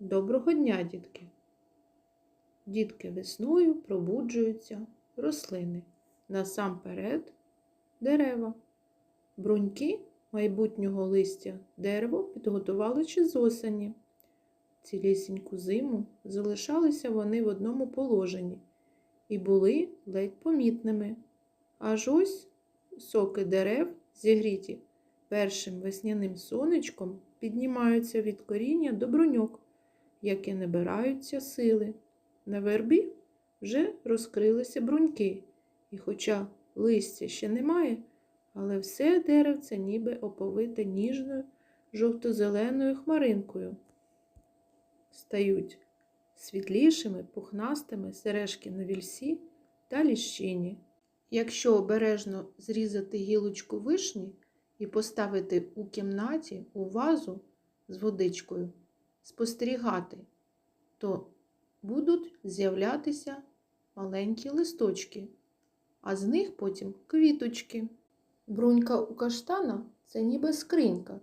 Доброго дня, дітки! Дітки весною пробуджуються рослини. Насамперед дерева. Бруньки майбутнього листя дерево підготували ще з осені. Цілісіньку зиму залишалися вони в одному положенні і були ледь помітними. Аж ось соки дерев, зігріті першим весняним сонечком, піднімаються від коріння до бруньок, які набираються сили. На вербі вже розкрилися бруньки, і хоча листя ще немає, але все деревце ніби оповите ніжною жовто-зеленою хмаринкою. Стають світлішими, пухнастими сережки на вільсі та ліщині. Якщо обережно зрізати гілочку вишні і поставити у кімнаті у вазу з водичкою, спостерігати, то будуть з'являтися маленькі листочки, а з них потім квіточки. Брунька у каштана це ніби скринька,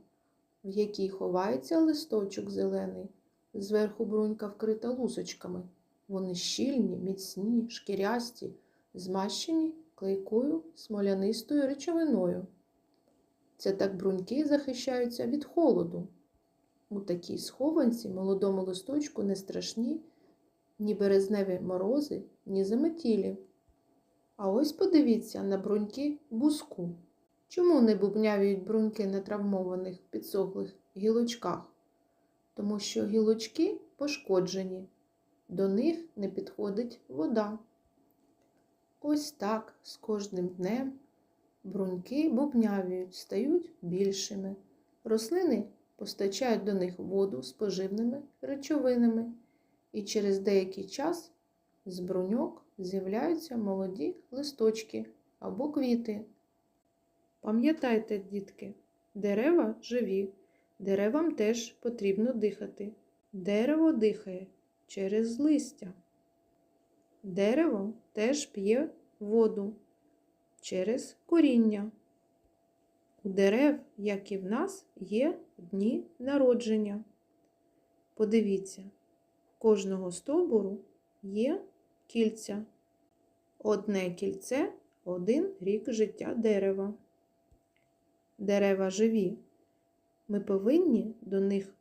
в якій ховається листочок зелений. Зверху брунька вкрита лусочками. Вони щільні, міцні, шкірясті, змащені клейкою смолянистою речовиною. Це так бруньки захищаються від холоду. У такій схованці молодому листочку не страшні ні березневі морози, ні заметілі. А ось подивіться на бруньки буску. Чому не бубнявіють бруньки на травмованих підсохлих гілочках? Тому що гілочки пошкоджені, до них не підходить вода. Ось так з кожним днем бруньки бубнявіють, стають більшими. Рослини постачають до них воду з поживними речовинами, і через деякий час з бруньок з'являються молоді листочки або квіти. Пам'ятайте, дітки, дерева живі, деревам теж потрібно дихати. Дерево дихає через листя. Дерево теж п'є воду через коріння. У дерев, як і в нас, є дні народження. Подивіться, кожного стовбуру є кільця. Одне кільце один рік життя дерева. Дерева живі. Ми повинні до них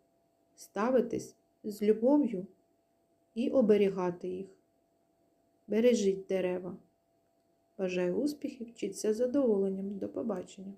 ставитись з любов'ю і оберігати їх. Бережіть дерева. Бажаю успіхів, вчіться задоволенням. До побачення!